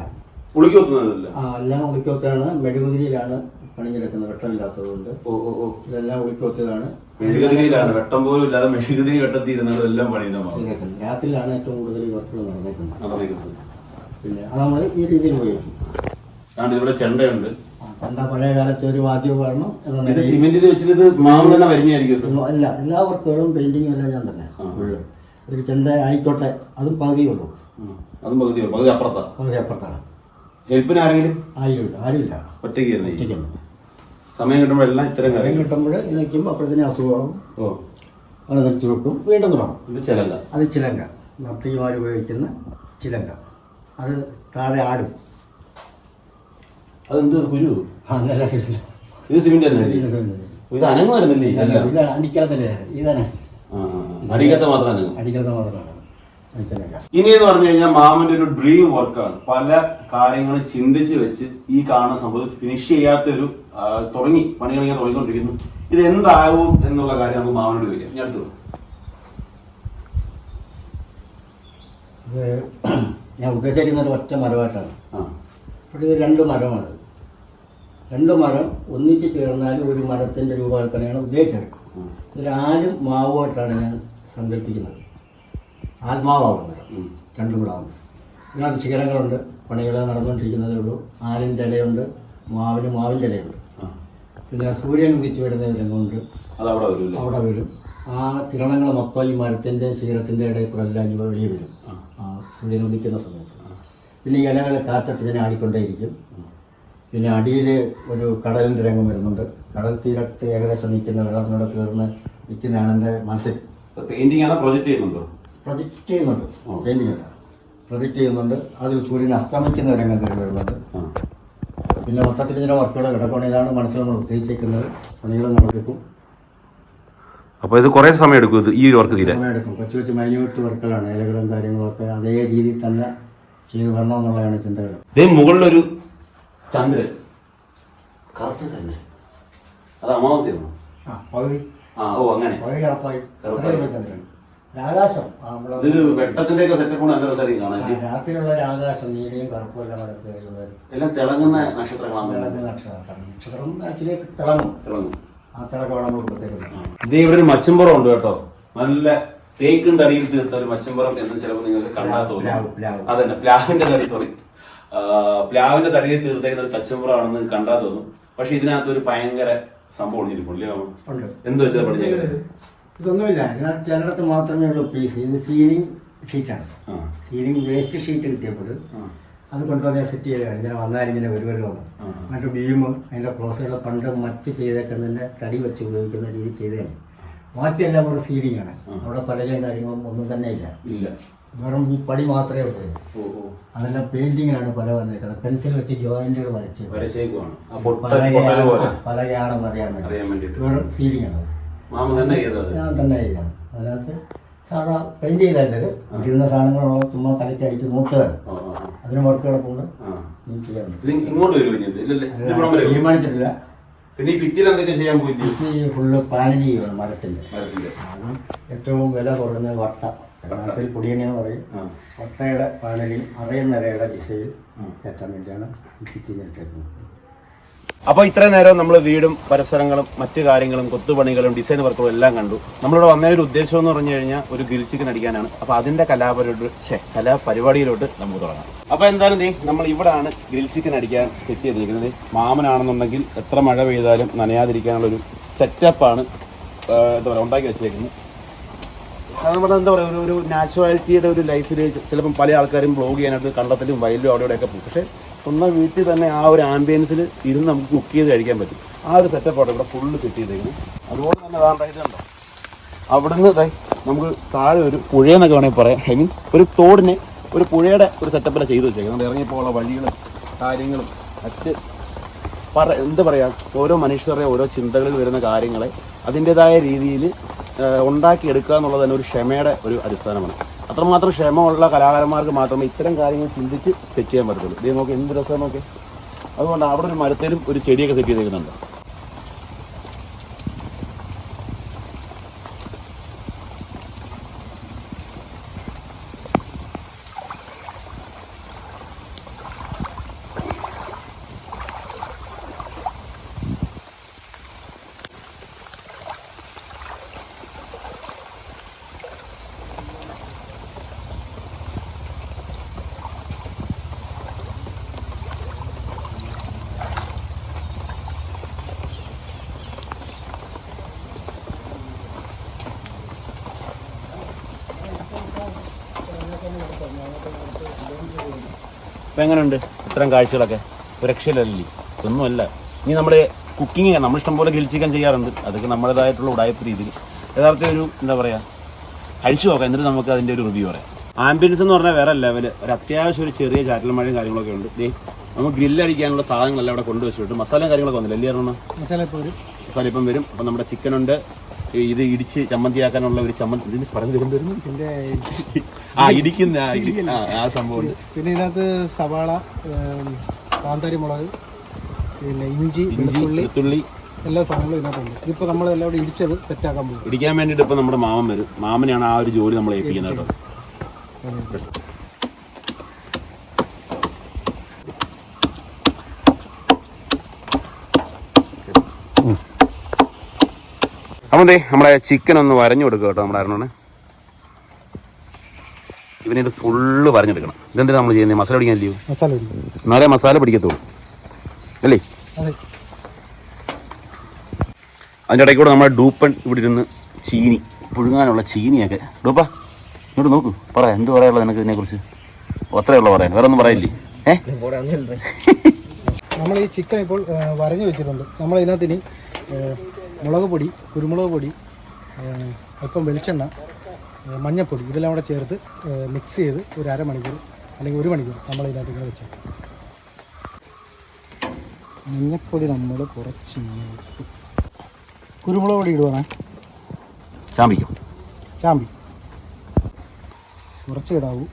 ഉളിക്ക് കൊത്തുന്നതല്ല
ആ എല്ലാം ഉളിക്കോത്താണ് മെഴുകുതിരിയിലാണ് പണിഞ്ഞെടുക്കുന്നത് വെട്ടമില്ലാത്തതുകൊണ്ട്.
ഓ ഓ ഓ.
ഇതെല്ലാം ഉളിക്കോത്തതാണ്
മെഴുകുതിരിയിലാണ്. വെട്ടം പോലും ഇല്ലാതെ മെഴുകുതിരി വെട്ടത്തിരുന്നത് എല്ലാം പണിയുന്ന
രാത്രിയിലാണ് ഏറ്റവും കൂടുതൽ വർക്കുകൾ നടന്നേക്കുന്നത്
നടന്നിരിക്കുന്നത്.
പിന്നെ അത് നമ്മൾ ഈ രീതിയിൽ ഉപയോഗിക്കും.
ആണ് ഇവിടെ ചെണ്ടയുണ്ട്.
പണ്ട പഴയ കാലത്തെ ഒരു വാദ്യോപകരണം
ഇത് സിമെന്റിൽ വെച്ചിട്ട് ഇത് മാമൻ തന്നെ വരുന്നതായിരിക്കും
അല്ല എല്ലാ വർക്കുകളും പെയിന്റിങ്ങും എല്ലാം ഞാൻ തന്നെ. ഒരു ചെണ്ട ആയിക്കോട്ടെ അതും പകുതിയുള്ളൂ.
അതും പകുതി പകുതി അപ്പുറത്താ.
പകുതി അപ്പുറത്താണ്.
ഹെൽപ്പിന് ആരെങ്കിലും?
ആരുമില്ല ആരുമില്ല.
ഒറ്റയ്ക്ക്
ഒറ്റയ്ക്ക്
സമയം കിട്ടുമ്പോഴെല്ലാം ഇത്തരം
സമയം കിട്ടുമ്പോൾ നിൽക്കുമ്പോൾ അപ്പോഴത്തേനും അസുഖമാകും
ഓ.
അത് നിർത്തി വെക്കും. വീണ്ടും തുടങ്ങും.
ഇത് ചിലങ്ക.
അത് ചിലങ്ക. നർത്തകിമാർ ഉപയോഗിക്കുന്ന ചിലങ്ക. അത് താഴെ ആടും.
അതെന്ത്
അങ്ങനെ
ഇത് സിമെന്റ് ഇത് അനങ്ങുമായിരുന്നില്ലേ എല്ലാം
ഇത് അടിക്കാത്തല്ലേ? ഇതാണ്.
ആ, ആ, ആ. അടിക്കത്തെ മാത്രം അനങ്ങും.
അടിക്കാത്ത മാത്രമാണ്.
ഇനി എന്ന് പറഞ്ഞു കഴിഞ്ഞാൽ മാമന്റെ ഒരു ഡ്രീം വർക്കാണ് പല കാര്യങ്ങളും ചിന്തിച്ച് വെച്ച് ഈ കാണുന്ന സംഭവം ഫിനിഷ് ചെയ്യാത്ത ഒരു തുടങ്ങി പണികൾ ഇങ്ങനെ തുടങ്ങിക്കൊണ്ടിരിക്കുന്നു. ഇത് എന്താവും എന്നുള്ള കാര്യം നമുക്ക് മാമനോട് ചോദിക്കാം. ഞാൻ അടുത്തു
ഞാൻ ഉദ്ദേശിക്കുന്ന ഒരു ഒറ്റ മരമായിട്ടാണ്. ഇത് രണ്ട് മരമാണ്. രണ്ട് മരം ഒന്നിച്ച് ചേർന്നാൽ ഒരു മരത്തിന്റെ രൂപകൽപ്പനയാണ് ഉദ്ദേശിച്ചത്. ഇതിലാരും മാവുമായിട്ടാണ് ഞാൻ സങ്കല്പിക്കുന്നത്.
ആത്മാവാകുന്നത്.
രണ്ടും കൂടെ ആവും ഇതിനകത്ത് ശിഖരങ്ങളുണ്ട്. പണികൾ നടന്നുകൊണ്ടിരിക്കുന്നതേ ഉള്ളൂ. ആലിന്റെ ഇലയുണ്ട്. മാവിന് മാവിന്റെ ഇലയുണ്ട്. പിന്നെ സൂര്യൻ ഉദിച്ചു വരുന്ന രംഗമുണ്ട്.
അതവിടെ വരും
അവിടെ വരും. ആ കിരണങ്ങൾ മൊത്തം ഈ മരത്തിന്റെ ശിഖരത്തിന്റെ ഇടയിൽ കൂടെ എല്ലാം ഇവ വെളിയെ വരും സൂര്യൻ ഉദിക്കുന്ന സമയത്ത്. പിന്നെ ഈ ഇലകൾ കാറ്റത്ത് ഇങ്ങനെ ആടിക്കൊണ്ടേയിരിക്കും. പിന്നെ അടിയിൽ ഒരു കടലിന്റെ രംഗം വരുന്നുണ്ട്. കടൽ തീരത്ത് ഏകദേശം നിൽക്കുന്ന വെള്ളത്തിനോട് തീർന്ന് നിൽക്കുന്നതാണ് എന്റെ മനസ്സിൽ.
പെയിന്റിംഗ് ആണ് പ്രൊജക്ട് ചെയ്യുന്നുണ്ടോ?
പ്രൊജക്റ്റ് ചെയ്യുന്നുണ്ട്. പെയിന്റിംഗ് അല്ല. പ്രൊജക്റ്റ് ചെയ്യുന്നുണ്ട്. അതിൽ സൂര്യൻ അസ്തമിക്കുന്ന ഒരു രംഗം കയറി വരുന്നുണ്ട്. പിന്നെ മൊത്തത്തിൽ ഇതിന്റെ വർക്കുകൾ കിടക്കണം ഇതാണ് മനസ്സിൽ നമ്മൾ ഉദ്ദേശിക്കുന്നത്. പണികൾ നടക്കും
അപ്പോൾ ഇത് കുറേ സമയം എടുക്കും ഇത് ഈ ഒരു വർക്ക് തീരാൻ?
സമയമെടുക്കും കൊച്ചു കൊച്ചു മൈന്യൂട്ട് വർക്കുകളാണ് ഇലകളും കാര്യങ്ങളൊക്കെ അതേ രീതിയിൽ തന്നെ ചെയ്ത് വരണം എന്നുള്ളതാണ് ചിന്തകൾ.
ദേ മുകളിലൊരു ചന്ദ്രൻ. കറുത്ത് തന്നെ. അത് അമാവാസ്യമാണോ
ആ പകുതി.
ആ ഓ അങ്ങനെ.
പകുതി കറപ്പായി.
കറുപ്പായി.
കറുപ്പായി ചന്ദ്രൻ. ഒരു ആകാശം ആ,
നമ്മൾ വെട്ടത്തിന്റെ ഒക്കെ സെറ്റപ്പ് നല്ല കാണാൻ
രാത്രിയുള്ള ഒരു ആകാശം നീലയും കറുപ്പും എല്ലാം അടുത്ത് വരുന്നത്.
എല്ലാം തിളങ്ങുന്ന നക്ഷത്രങ്ങളാണ്.
നക്ഷത്രം ആക്ച്വലി തിളങ്ങും.
തിളങ്ങും.
ആ തിളക്കമാണ് നമ്മൾ
ഇത് ഇവിടെ ഒരു മച്ചമ്പുറം ഉണ്ട് കേട്ടോ. നല്ല തേക്കും തടിയിൽ തീർത്ത ഒരു മച്ചമ്പുറം എന്ന് ചിലപ്പോൾ നിങ്ങൾക്ക് കണ്ടാൽ തോന്നും. അതന്നെ പ്ലാവിന്റെ തടി സോറി പ്ലാവിന്റെ തടിയിൽ തീർത്തേക്കുന്ന ഒരു കച്ചമ്പുറമാണെന്ന് കണ്ടാൽ തോന്നും. പക്ഷെ ഇതിനകത്ത് ഒരു ഭയങ്കര സംഭവം ഒളിഞ്ഞിരിപ്പുണ്ട് ഇല്ലേ മാമ?
ഉണ്ട്.
എന്ത് വെച്ചാൽ പഠിച്ചത്
ഇതൊന്നുമില്ല. ഇതിനകത്ത് ചിലയിടത്ത് മാത്രമേ ഉള്ളൂ പീസ് ഇത് സീലിംഗ് ഷീറ്റാണ് സീലിംഗ് വേസ്റ്റ് ഷീറ്റ് കിട്ടിയപ്പോൾ അത് കൊണ്ടുവന്ന് സെറ്റ് ചെയ്തതാണ്. ഇങ്ങനെ വന്നാലും ഇങ്ങനെ വരുമല്ലോ. മറ്റു ബീം അതിന്റെ ക്ലോസുകൾ പണ്ട് മച്ച് ചെയ്തേക്കുന്നതിന്റെ തടി വെച്ച് ഉപയോഗിക്കുന്ന രീതി ചെയ്തതാണ്. ബാക്കിയെല്ലാം ഒരു സീലിംഗ് ആണ്. അവിടെ പലകയും കാര്യങ്ങളും ഒന്നും തന്നെ ഇല്ല.
ഇല്ല.
വെറും ഈ പടി മാത്രമേ ഉള്ളൂ. അതെല്ലാം പെയിന്റിങ്ങിനാണ് പല വന്നേക്കുന്നത് പെൻസിൽ വെച്ച് ജോയിന്റുകൾ വരച്ച് പലകയാണെന്ന് അറിയാൻ വേണ്ടി. വെറും സീലിംഗ് ആണ്. ഞാൻ തന്നെ ചെയ്യണം അതിനകത്ത് സാധാ പെയിന്റ് ചെയ്തത് ഇരുന്ന സാധനങ്ങളോ ചുമ്മാ കലക്കി അടിച്ച് നോക്കുകയാണ്. അതിന് വർക്ക് കിടപ്പുണ്ട്. തീരുമാനിച്ചിട്ടില്ല.
പിന്നെ ഈ ഭിത്തിയിൽ എന്തൊക്കെ ചെയ്യാൻ പോയില്ലേ
ഈ ഫുള്ള് പാനിങ് ചെയ്യണം
മരത്തിന്റെ
ഏറ്റവും വില കുറഞ്ഞ വട്ട. നാട്ടിൽ പുടിയണി എന്ന് പറയും പട്ടയുടെ പാനലിൽ അറയുന്നരയുടെ ദിശയിൽ. കയറ്റാൻ വേണ്ടിയാണ് ഈ ഭിത്തി ഇട്ടേക്കുന്നത്.
അപ്പോൾ ഇത്രയും നേരം നമ്മൾ വീടും പരിസരങ്ങളും മറ്റു കാര്യങ്ങളും കൊത്തുപണികളും ഡിസൈൻ വർക്കുകളും എല്ലാം കണ്ടു. നമ്മളിവിടെ വന്നതിന്റെ ഉദ്ദേശം എന്ന് പറഞ്ഞു കഴിഞ്ഞാൽ ഒരു ഗ്രിൽ ചിക്കൻ അടിക്കാനാണ്. അപ്പോൾ അതിന്റെ കലാപരിപാടി ഛേ കലാപരിപാടിയിലോട്ട് നമുക്ക് തുടങ്ങാം. അപ്പോൾ എന്തായാലും നീ നമ്മൾ ഇവിടാണ് ഗ്രിൽ ചിക്കൻ അടിക്കാൻ സെറ്റ് ചെയ്തിരിക്കുന്നത്. മാമനാണെന്നുണ്ടെങ്കിൽ എത്ര മഴ പെയ്താലും നനയാതിരിക്കാനുള്ളൊരു സെറ്റപ്പാണ് എന്താ പറയുക ഉണ്ടാക്കി വെച്ചേക്കുന്നത്. നമ്മുടെ എന്താ പറയുക ഒരു നാച്ചുറാലിറ്റിയുടെ ഒരു ലൈഫിൽ ചിലപ്പം പല ആൾക്കാരും ബ്ലോഗ് ചെയ്യാനായിട്ട് കണ്ടത്തിലും വയലിലും അവിടെ ഇവിടെയൊക്കെ പോകും. പക്ഷേ സ്വന്തം വീട്ടിൽ തന്നെ ആ ഒരു ആംബിയൻസിൽ ഇരുന്ന് നമുക്ക് കുക്ക് ചെയ്ത് കഴിക്കാൻ പറ്റും. ആ ഒരു സെറ്റപ്പ് സെറ്റപ്പാണ് ഇവിടെ ഫുള്ള് സെറ്റ് ചെയ്തേക്കുന്നത്. അതുപോലെ തന്നെ അതാണ് ഇത് അവിടുന്ന് നമുക്ക് താഴെ ഒരു പുഴയെന്നൊക്കെ വേണമെങ്കിൽ പറയാം. ഐ മീൻസ് ഒരു തോടിനെ ഒരു പുഴയുടെ ഒരു സെറ്റപ്പിലെ ചെയ്തു വെച്ചേക്കുന്നത്. ഇറങ്ങിപ്പോയുള്ള വഴികളും കാര്യങ്ങളും മറ്റ് പറ എന്താ പറയുക ഓരോ മനുഷ്യരുടെ ഓരോ ചിന്തകളിൽ വരുന്ന കാര്യങ്ങളെ അതിന്റെതായ രീതിയിൽ ഉണ്ടാക്കിയെടുക്കുക എന്നുള്ളത് തന്നെ ഒരു ക്ഷമയുടെ ഒരു അടിസ്ഥാനമാണ്. അത്രമാത്രം ക്ഷമയുള്ള കലാകാരന്മാർക്ക് മാത്രമേ ഇത്തരം കാര്യങ്ങൾ ചിന്തിച്ച് സെറ്റ് ചെയ്യാൻ പറ്റത്തുള്ളൂ. ഇത് നോക്കി എന്ത് രസം നോക്കി. അതുകൊണ്ട് അവിടെ ഒരു മരത്തിലും ഒരു ചെടിയൊക്കെ സെറ്റ് ചെയ്തേക്കുന്നുണ്ട്
അപ്പം എങ്ങനെയുണ്ട് ഇത്തരം കാഴ്ചകളൊക്കെ? ഒരു രക്ഷയില്ലല്ലേ ഒന്നുമല്ല. ഇനി നമ്മൾ കുക്കിങ് നമ്മൾ ഇഷ്ടംപോലെ ഗ്രിൽ ചിക്കൻ ചെയ്യാറുണ്ട്. അതൊക്കെ നമ്മുടേതായിട്ടുള്ള ഉടായ്പ രീതിയിൽ. യഥാർത്ഥ ഒരു എന്താ പറയുക കഴിച്ചു നോക്കാം. എന്നിട്ട് നമുക്ക് അതിന്റെ ഒരു റിവ്യൂ പറയാം. ആംബിയൻസ് എന്ന് പറഞ്ഞാൽ വേറെ ലെവൽ ഒരു അത്യാവശ്യം ഒരു ചെറിയ ചാറ്റൽ മഴയും കാര്യങ്ങളൊക്കെ ഉണ്ട്. ദേ നമുക്ക് ഗ്രില്ലടിക്കാനുള്ള സാധനങ്ങളെല്ലാം അവിടെ കൊണ്ടുവച്ചിട്ട് മസാലയും കാര്യങ്ങളൊക്കെ വന്നില്ല? അല്ലേ
മസാല
മസാല ഇപ്പം വരും. അപ്പം നമ്മുടെ ചിക്കൻ ഉണ്ട്. ഇത് ഇടിച്ച് ചമ്മന്തിയാക്കാനുള്ള ഒരു ചമ്മന്തി ഇതിന് പറഞ്ഞു
ഇതിന്റെ
ആ ഇടിക്കുന്ന ആ, സംഭവം
പിന്നെ ഇതിനകത്ത് സവാള കാന്താരി മുളക് പിന്നെ ഇഞ്ചി
ഇഞ്ചി
വെളുത്തുള്ളി.
വെളുത്തുള്ളി.
എല്ലാ സാധനങ്ങളും ഇതിനകത്തുണ്ട്. ഇതിപ്പോൾ നമ്മൾ എല്ലാം കൂടി ഇടിച്ചത് സെറ്റാക്കാൻ പോകും
ഇടിക്കാൻ വേണ്ടിയിട്ട് ഇപ്പൊ നമ്മുടെ മാമൻ വരും. മാമനെയാണ് ആ ഒരു ജോലി നമ്മൾ ഏൽപ്പിക്കുന്നത് കേട്ടോ.
അപ്പം ദേ നമ്മുടെ ചിക്കൻ ഒന്ന് വരഞ്ഞു കൊടുക്കുക കേട്ടോ നമ്മുടെ അരുണോണ് ഇവനിത് ഫുള്ള് വരഞ്ഞെടുക്കണം ഇതെന്തിനാ നമ്മൾ ചെയ്യുന്നത് മസാല പിടിക്കാനില്ലയോ? എന്നാലേ മസാല പിടിക്കത്തുള്ളൂ. അല്ലേ?
അതെ.
അതിന്റെ ഇടയ്ക്ക് കൂടെ നമ്മുടെ ഡൂപ്പൻ ഇവിടെ ഇരുന്ന് ചീനി പുഴുങ്ങാനുള്ള ചീനിയൊക്കെ. ഡൂപ്പ ഇങ്ങോട്ട് നോക്കൂ. പറ എന്ത് പറയാനുള്ളത് നിനക്ക് ഇതിനെക്കുറിച്ച്? അത്രയേ ഉള്ളൂ പറയാൻ. വേറെ ഒന്നും പറയില്ലേ? ഏഹ്
നമ്മൾ ഈ ചിക്കൻ ഇപ്പോൾ വരഞ്ഞു വെച്ചിട്ടുണ്ട്. നമ്മൾ ഇതിനകത്ത് ഇനി മുളക് പൊടി കുരുമുളക് പൊടി അല്പം വെളിച്ചെണ്ണ മഞ്ഞൾപ്പൊടി ഇതെല്ലാം കൂടെ ചേർത്ത് മിക്സ് ചെയ്ത് ഒരു അരമണിക്കൂർ അല്ലെങ്കിൽ ഒരു മണിക്കൂർ നമ്മൾ ഇതിനകത്ത് ഇങ്ങനെ വെച്ചു മഞ്ഞൾപ്പൊടി നമ്മൾ കുറച്ച്. കുരുമുളക് പൊടി ഇടുവാണേ.
ചാമ്പിക്കും
ചാമ്പി. കുറച്ച് ഇടാവും.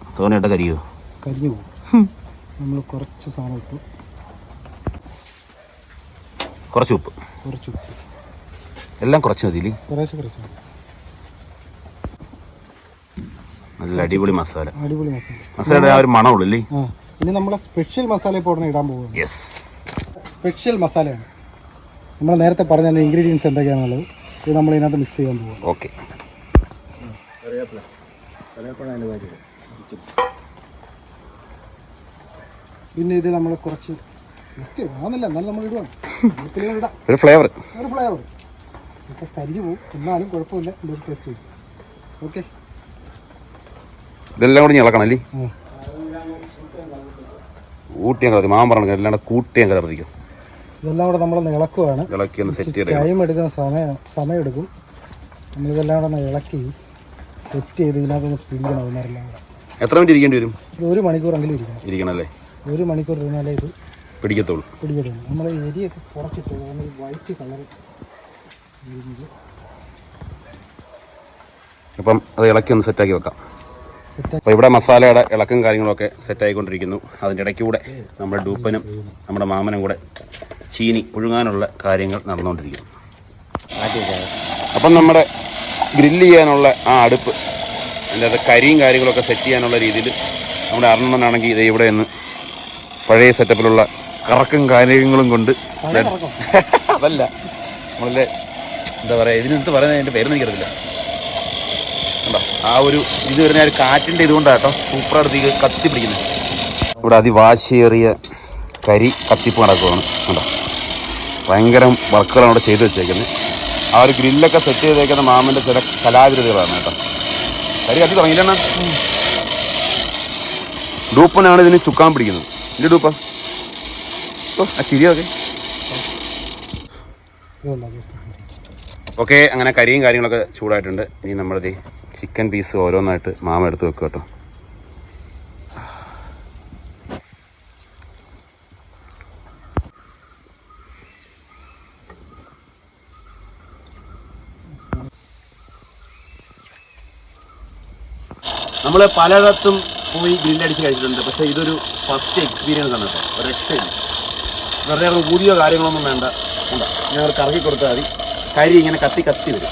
കരിയോ?
കരിഞ്ഞു പോകും നമ്മൾ കുറച്ച് സാധനം ഇട്ടു.
കുറച്ച് ഉപ്പ്.
കുറച്ച് ഉപ്പ്.
എല്ലാം കുറച്ച് മതി. നല്ല അടിപൊളി മസാല.
അടിപൊളി മസാല.
മസാല ആ ഒരു മണമുള്ളൂ അല്ലേ?
ഇനി നമ്മളെ സ്പെഷ്യൽ മസാല ഇപ്പോൾ ഉടനെ ഇടാൻ പോകുന്നത്
യെസ്
സ്പെഷ്യൽ മസാലയാണ്. നമ്മൾ നേരത്തെ പറഞ്ഞ ഇൻഗ്രീഡിയൻസ് എന്തൊക്കെയാണുള്ളത് ഇത് നമ്മൾ ഇതിനകത്ത് മിക്സ് ചെയ്യാൻ പോകും
ഓക്കെ
പിന്നെ ഇത് നമ്മൾ കുറച്ച് ജസ്റ്റ് ആവുന്നില്ല എന്നാലും നമ്മൾ ഇടുവാണ്.
ഒരു ഫ്ലേവർ
ഒരു ഫ്ലേവർ ഇപ്പോൾ കരിഞ്ഞു പോകും എന്നാലും കുഴപ്പമില്ല. എന്റെ ഒരു ടേസ്റ്റ് വരും ഓക്കെ
ഇതെല്ലാം കൂടി ഇളക്കണം അല്ലേ? ഊട്ടിയാൻ കലർത്തി മാമൻ പറഞ്ഞു എല്ലാം കൂടെ കൂട്ടിയാൻ കലർത്തിക്കും
ഇതെല്ലാം കൂടെ നമ്മളൊന്ന് ഇളക്കുവാണ്.
ഇളക്കി ഒന്ന് സെറ്റ് ചെയ്ത്
ടൈം എടുക്കുന്ന സമയം സമയമെടുക്കും. നമ്മളിതെല്ലാം കൂടെ ഒന്ന് ഇളക്കി സെറ്റ് ചെയ്ത് ഇതിനകത്തൊന്ന് പിടിക്കണം കൂടെ.
എത്ര മിനിറ്റ് ഇരിക്കേണ്ടി വരും?
ഒരു മണിക്കൂറെങ്കിലും ഇരിക്കണം.
ഇരിക്കണം അല്ലേ?
ഒരു മണിക്കൂർ ഇരുന്നാലേ ഇത്
പിടിക്കത്തുള്ളൂ.
പിടിക്കത്തുള്ളൂ. നമ്മൾ എരിയൊക്കെ കുറച്ചിട്ട് നമ്മൾ വൈറ്റ് കളർ
അപ്പം അത് ഇളക്കി ഒന്ന് സെറ്റാക്കി വെക്കാം. അപ്പോൾ ഇവിടെ മസാലയുടെ ഇളക്കും കാര്യങ്ങളൊക്കെ സെറ്റായിക്കൊണ്ടിരിക്കുന്നു അതിന്റെ ഇടയ്ക്ക് കൂടെ നമ്മുടെ ഡൂപ്പനും നമ്മുടെ മാമനും കൂടെ ചീനി പുഴുങ്ങാനുള്ള കാര്യങ്ങൾ നടന്നുകൊണ്ടിരിക്കുന്നു. അപ്പം നമ്മുടെ ഗ്രില്ല് ചെയ്യാനുള്ള ആ അടുപ്പ് അതിന്റെ അത് കരിയും കാര്യങ്ങളൊക്കെ സെറ്റ് ചെയ്യാനുള്ള രീതിയിൽ നമ്മുടെ അറിഞ്ഞാണെങ്കിൽ ഇത് ഇവിടെ നിന്ന് പഴയ സെറ്റപ്പിലുള്ള കറക്കും കാര്യങ്ങളും കൊണ്ട് അതല്ല നമ്മളല്ലേ എന്താ പറയുക ഇതിനടുത്ത് പറയുന്നത് എന്റെ പേരൊന്നും എനിക്കറിയില്ല കണ്ടോ? ആ ഒരു ഇത് വരുന്ന ഒരു കാറ്റിന്റെ ഇതുകൊണ്ടാണ് കേട്ടോ സൂപ്പറായിട്ട് കത്തി ഇവിടെ അതിവാശിയേറിയ കരി കത്തിപ്പ് നടക്കുവാണ്. കണ്ടോ? ഭയങ്കര വർക്കുകളാണ് അവിടെ ചെയ്തു വെച്ചേക്കുന്നത്. ആ ഒരു ഗ്രില്ലൊക്കെ സെറ്റ് ചെയ്തേക്കുന്ന മാമന്റെ ചില കലാകൃതികളാണ് കേട്ടോ. കരി കത്തി തുടങ്ങിയില്ലെണ്ണ ഡൂപ്പനാണ് ഇതിന് ചുക്കാൻ പിടിക്കുന്നത്. ഇല്ല ഡൂപ്പ? ഓ ആ ചിരിയൊക്കെ ഓക്കെ അങ്ങനെ കരിയും കാര്യങ്ങളൊക്കെ ചൂടായിട്ടുണ്ട്. ഇനി നമ്മളത് ചിക്കൻ പീസ് ഓരോന്നായിട്ട് മാമ എടുത്ത് വെക്കുക കേട്ടോ.
നമ്മൾ പലയിടത്തും പോയി ഗ്രില്ലടിച്ച് കഴിച്ചിട്ടുണ്ട്. പക്ഷേ ഇതൊരു ഫസ്റ്റ് എക്സ്പീരിയൻസ് ആണ് കേട്ടോ. ഒരു രക്ഷയില്ല വെറുതെ കൂടിയോ കാര്യങ്ങളൊന്നും വേണ്ട. ഒരു കറക്കി കൊടുത്താൽ മതി. കരി ഇങ്ങനെ കത്തി കത്തി വരും.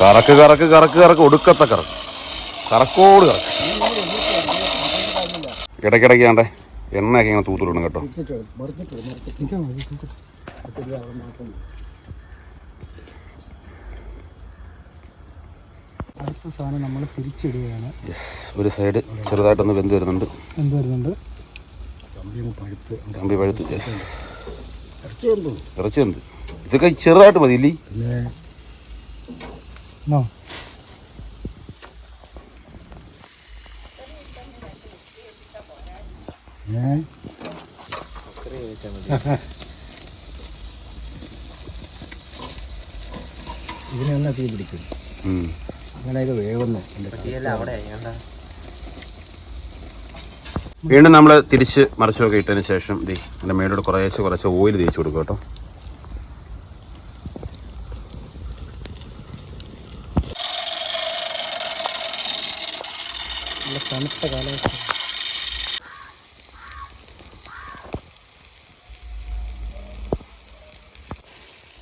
കറക്ക് കറക്ക് കറക്ക് കറക്ക് ഒടുക്കത്തെ കറക്ക്. കറക്കോട് കറക്ക്. ഇടയ്ക്കിടയ്ക്ക് ആണ്ടേ എണ്ണയൊക്കെ ഇങ്ങനെ തൂത്തുവിടണം കേട്ടോ.
സാധനം നമ്മൾ തിരിച്ചിടുകയാണ്.
ഒരു സൈഡ് ചെറുതായിട്ടൊന്ന് വെന്ത് വരുന്നുണ്ട്. കമ്പി പഴുത്ത്. ഇറച്ചി എന്ത് ഇതൊക്കെ ചെറുതായിട്ട് മതി ഇല്ലേ.
പിന്നെ
നോ.
ഏ? ഇതിന് തന്നെ തീ പിടിക്കും. അങ്ങനെ ഇത് വേവുന്നു.
വീണ്ടും നമ്മൾ തിരിച്ച് മറിച്ചൊക്കെ ഇട്ടതിന് ശേഷം ദേ എന്റെ മേലോട്ട് കുറേശ്ശെ കുറച്ച് ഓയിൽ തേച്ച് കൊടുക്കും കേട്ടോ.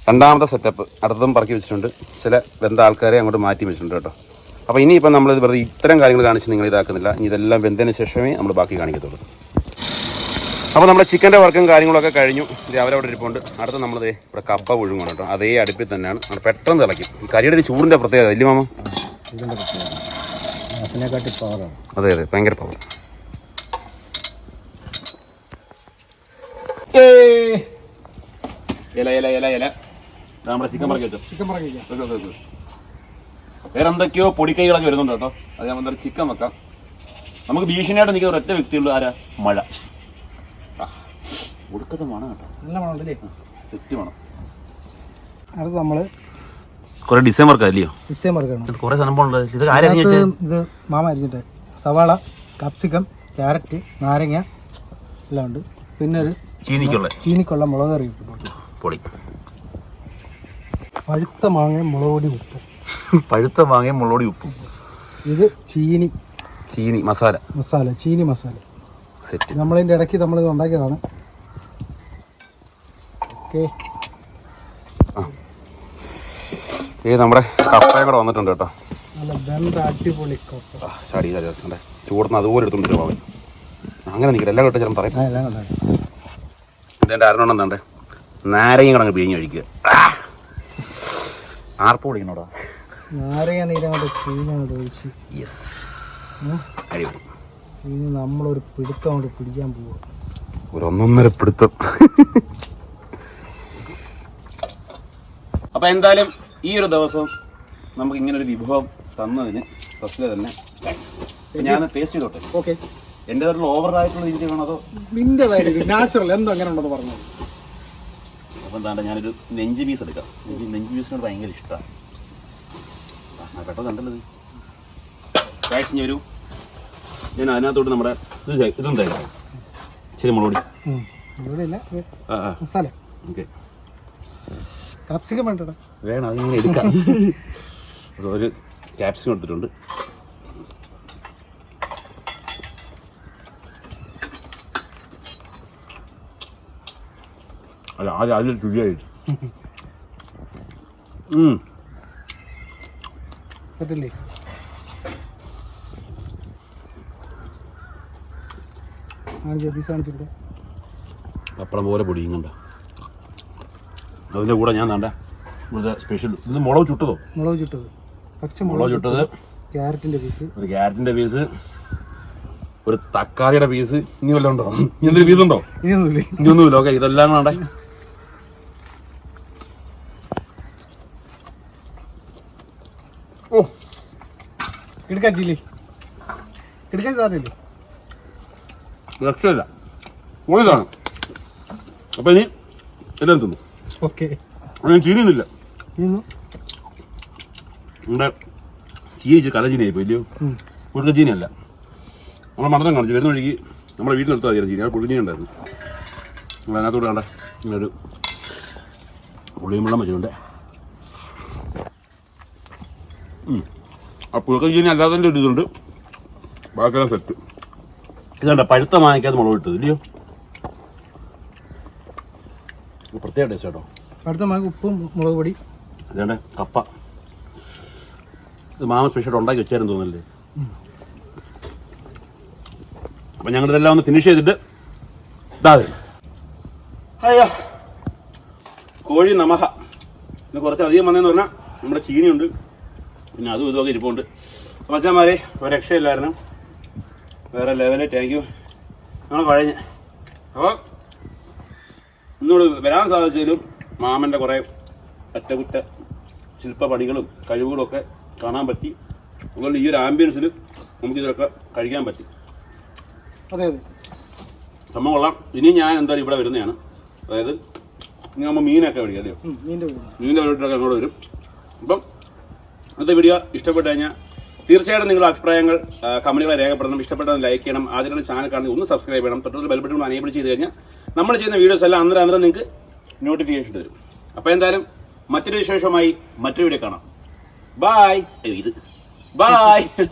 രണ്ടാമത്തെ സെറ്റപ്പ് അടുത്തതും പറക്കി വെച്ചിട്ടുണ്ട്. ചില വെന്ത ആൾക്കാരെ അങ്ങോട്ട് മാറ്റി വെച്ചിട്ടുണ്ട് കേട്ടോ. അപ്പോൾ ഇനിയിപ്പം നമ്മൾ വെറുതെ ഇത്തരം കാര്യങ്ങൾ കാണിച്ച് നിങ്ങൾ ഇതാക്കുന്നില്ല. ഇനി ഇതെല്ലാം വെന്തതിന് ശേഷമേ നമ്മൾ ബാക്കി കാണിക്കത്തുള്ളൂ. അപ്പോൾ നമ്മുടെ ചിക്കന്റെ വർക്കും കാര്യങ്ങളൊക്കെ കഴിഞ്ഞു. ഇത് അവരവിടെ ഇരിപ്പുണ്ട്. അടുത്ത് നമ്മൾ ദേ ഇവിടെ കപ്പ ഒഴുങ്ങണം കേട്ടോ. അതേ അടുപ്പിൽ തന്നെയാണ്. നമ്മൾ പെട്ടെന്ന് തിളയ്ക്കും. ഈ കരിയുടെ ഒരു ചൂടിന്റെ പ്രത്യേകത ഇല്ലേ മാമ? അതെ അതെ. ഭയങ്കര പവർ ഇല ഇല ഇല ഇല. ദാ നമ്മുടെ ചിക്കൻ പറക്കി വെച്ചോ.
ചിക്കൻ
പറഞ്ഞു. വേറെ എന്തൊക്കെയോ പൊടിക്കൈകളൊക്കെ വരുന്നുണ്ട് കേട്ടോ. അത് ഞാൻ എന്തായാലും ചിക്കൻ വെക്കാം. നമുക്ക് ഭീഷണിയായിട്ട് നിൽക്കുന്ന ഒരൊറ്റ വ്യക്തിയുള്ളൂ ആരാ? മഴ. ഒടുക്കത്തെ മണം കേട്ടോ.
നല്ല മണമുണ്ടല്ലേ
സെറ്റ് മണം.
അത് നമ്മൾ
കുറെ ഡിസൈൻ വർക്ക് അല്ലയോ
ഡിസൈൻ വർക്കാണ്
കുറെ സംഭവം ഇത്
ഇത് മാമ അരിഞ്ഞിട്ട് സവാള കാപ്സിക്കം ക്യാരറ്റ് നാരങ്ങ എല്ലാം ഉണ്ട്. പിന്നെ ഒരു
ചീനിക്കുള്ള.
ചീനിക്കുള്ള മുളക് കറി പൊളി.
പൊടി
പഴുത്ത മാങ്ങയും മുളകൊടി ഉപ്പും.
പഴുത്ത മാങ്ങയും മുളകൊടി ഉപ്പും.
ഇത് ചീനി.
ചീനി മസാല.
മസാല ചീനി മസാല.
സെറ്റ്
നമ്മളതിന്റെ ഇടയ്ക്ക് നമ്മളിത് ഉണ്ടാക്കിയതാണ്. ഓക്കെ.
ഏ നമ്മുടെ കപ്പയും കൂടെ വന്നിട്ടുണ്ട് കേട്ടോ.
നല്ല അടിപൊളി കപ്പ.
ചാടി ചാടി ചൂടുന്ന അതുപോലെ എടുത്തോണ്ട് പോവാൻ അങ്ങനെ നിൽക്കില്ല എല്ലാം കേട്ടോ ചിലപ്പോൾ പറയും.
ഇതെന്റെ എല്ലാം ഉണ്ടാക്കി
ഇതിന്റെ അരണമെണ്ണം തണ്ടേ നാരങ്ങ കിടങ്ങ് പിഴിഞ്ഞ് കഴിക്കുക. ആർപ്പ് യെസ്. അടിപൊളി.
ഇനി നമ്മളൊരു പിടുത്തം കൊണ്ട് പിടിക്കാൻ പോവുക
ഒരു ഒന്നൊന്നര പിടുത്തം. അപ്പൊ എന്തായാലും ഈ ഒരു ദിവസം നമുക്ക് ഇങ്ങനെ ഒരു വിഭവം തന്നതിന് ഫസ്റ്റ് തന്നെ ഞാൻ ടേസ്റ്റ് ചെയ്തോട്ടെ.
ഓക്കെ
എന്റെ ഓവർ ആയിട്ടുള്ള രീതി വേണോ അതോ
നാച്ചുറൽ എന്തോ അങ്ങനെ ഉണ്ടെന്ന് പറഞ്ഞത്.
അപ്പം എന്താണ്ട് ഞാനൊരു നെഞ്ച് പീസ് എടുക്കാം. എനിക്ക് നെഞ്ച് പീസിനോട് ഭയങ്കര ഇഷ്ടമാണ് പെട്ടെന്ന് കണ്ടല്ലോ കാഴ്ച ഇനി ഒരു ഞാൻ അതിനകത്തോട്ട് നമ്മുടെ ഇത് ഇതും തരാം. ശരി മുളകൊടി ആ
മസാല.
ഓക്കെ
കാപ്സിക്കം വേണ്ടടാ.
വേണം അതിങ്ങനെ എടുക്കാം. ഒരു ക്യാപ്സിക്കം എടുത്തിട്ടുണ്ട്. അല്ല ആദ്യം ആദ്യം തുല്യമായിട്ട്
സെറ്റല്ലേ?
പപ്പടം പോലെ പൊടിയും കണ്ട? അതിന്റെ കൂടെ ഞാൻ വേണ്ട ഇവിടുത്തെ സ്പെഷ്യൽ ഇത് മുളക് ചുട്ടതോ?
മുളക് ചുട്ടത്. പച്ച
മുളക് ചുട്ടത്.
ക്യാരറ്റിന്റെ പീസ്
ഒരു ക്യാരറ്റിന്റെ പീസ് ഒരു തക്കാളിയുടെ പീസ് ഇനി വല്ലതും ഉണ്ടോ? ഇനി എന്തൊരു പീസ് ഉണ്ടോ?
ഇനിയൊന്നുമില്ല?
ഇനിയൊന്നുമില്ല. ഓക്കെ ഇതെല്ലാം വേണ്ടേ
ഓ എടുക്കാൻ ചില്ലി എടുക്കാൻ സാറില്ലേ
രക്ഷയില്ല. പോയതാണ് അപ്പൊ ഇനി എല്ലാം തിന്നു.
ഓക്കെ.
ഞാൻ ചീനിയൊന്നുമില്ല
ഇന്നു
നമ്മുടെ ചീനി കല ചീനിയായി പോയി ഇല്ലയോ? പുഴുക്ക ചീനിയല്ല. നമ്മളെ മണത്തം കാണിച്ചു. വരുന്ന വഴിക്ക് നമ്മുടെ വീട്ടിലെടുത്താൽ മതി ചീനി. അവിടെ ഉണ്ടായിരുന്നു. നമ്മൾ അതിനകത്തോട് കണ്ടേ ഇങ്ങനൊരു പുളിയും വെള്ളം വെച്ചിട്ടുണ്ട്. ഉം. ആ പുഴുക്ക ചീനി അല്ലാതെ ഒരു ഇതുണ്ട് ബാക്കിയെല്ലാം സെറ്റ് ഇതുണ്ട് പഴുത്ത മാങ്ങയ്ക്കകത്ത് മുളക് ഇട്ടത് ഇല്ലയോ? പ്രത്യേക ടേസ്റ്റ് കേട്ടോ
അടുത്ത മാങ്ങ ഉപ്പും മുളക് പൊടി.
ഇതേണ്ട കപ്പ. ഇത് മാമ സ്പെഷ്യൽ ഉണ്ടാക്കി വെച്ചായിരുന്നു തോന്നല്ലേ അപ്പം ഞങ്ങളിതെല്ലാം ഒന്ന് ഫിനിഷ് ചെയ്തിട്ട് ഇതാ അയ്യോ. കോഴി നമഹ. ഇന്ന് കുറച്ച് അധികം വന്നതെന്ന് പറഞ്ഞാൽ നമ്മുടെ ചീനിയുണ്ട്. പിന്നെ അതും ഇതുമൊക്കെ ഇരിപ്പുണ്ട്. അപ്പം അച്ഛന്മാരെ ഒരു രക്ഷയില്ലായിരുന്നു. വേറെ ലെവൽ താങ്ക് യു ഞങ്ങൾ കഴിഞ്ഞ് അപ്പോൾ ഇന്നോട് വരാൻ സാധിച്ചതിലും മാമന്റെ കുറേ അറ്റകുറ്റ ശില്പപണികളും കഴിവുകളും ഒക്കെ കാണാൻ പറ്റി. അതുകൊണ്ട് ഈ ഒരു ആംബിയൻസിൽ നമുക്ക് ഇതൊക്കെ കഴിക്കാൻ പറ്റി.
അതെ അതെ.
സംഭവം കൊള്ളാം. ഇനി ഞാൻ എന്തായാലും ഇവിടെ വരുന്നതാണ്. അതായത് ഇനി നമ്മൾ മീനൊക്കെ മേടിക്കാം അല്ലയോ
മീനിന്റെ
മീനിന്റെ വീട്ടിലൊക്കെ അങ്ങോട്ട് വരും. അപ്പം ഇന്നത്തെ വീഡിയോ ഇഷ്ടപ്പെട്ടു കഴിഞ്ഞാൽ തീർച്ചയായിട്ടും നിങ്ങളുടെ അഭിപ്രായങ്ങൾ കമന്റുകളെ രേഖപ്പെടുത്തണം. ഇഷ്ടപ്പെട്ടത് ലൈക്ക് ചെയ്യണം. ആദ്യമായിട്ട് ചാനൽ കാണുന്നത് ഒന്ന് സബ്സ്ക്രൈബ് ചെയ്യണം. തൊട്ടൊരു ബെൽബട്ടൺ അനേബിൾ ചെയ്ത് കഴിഞ്ഞാൽ നമ്മൾ ചെയ്യുന്ന വീഡിയോസ് എല്ലാം അന്നേരം അന്നേരം നിങ്ങൾക്ക് നോട്ടിഫിക്കേഷൻ തരും അപ്പോൾ എന്തായാലും മറ്റൊരു വിശേഷമായി മറ്റൊരു വീഡിയോ കാണാം. ബായ് ഇത്. ബായ്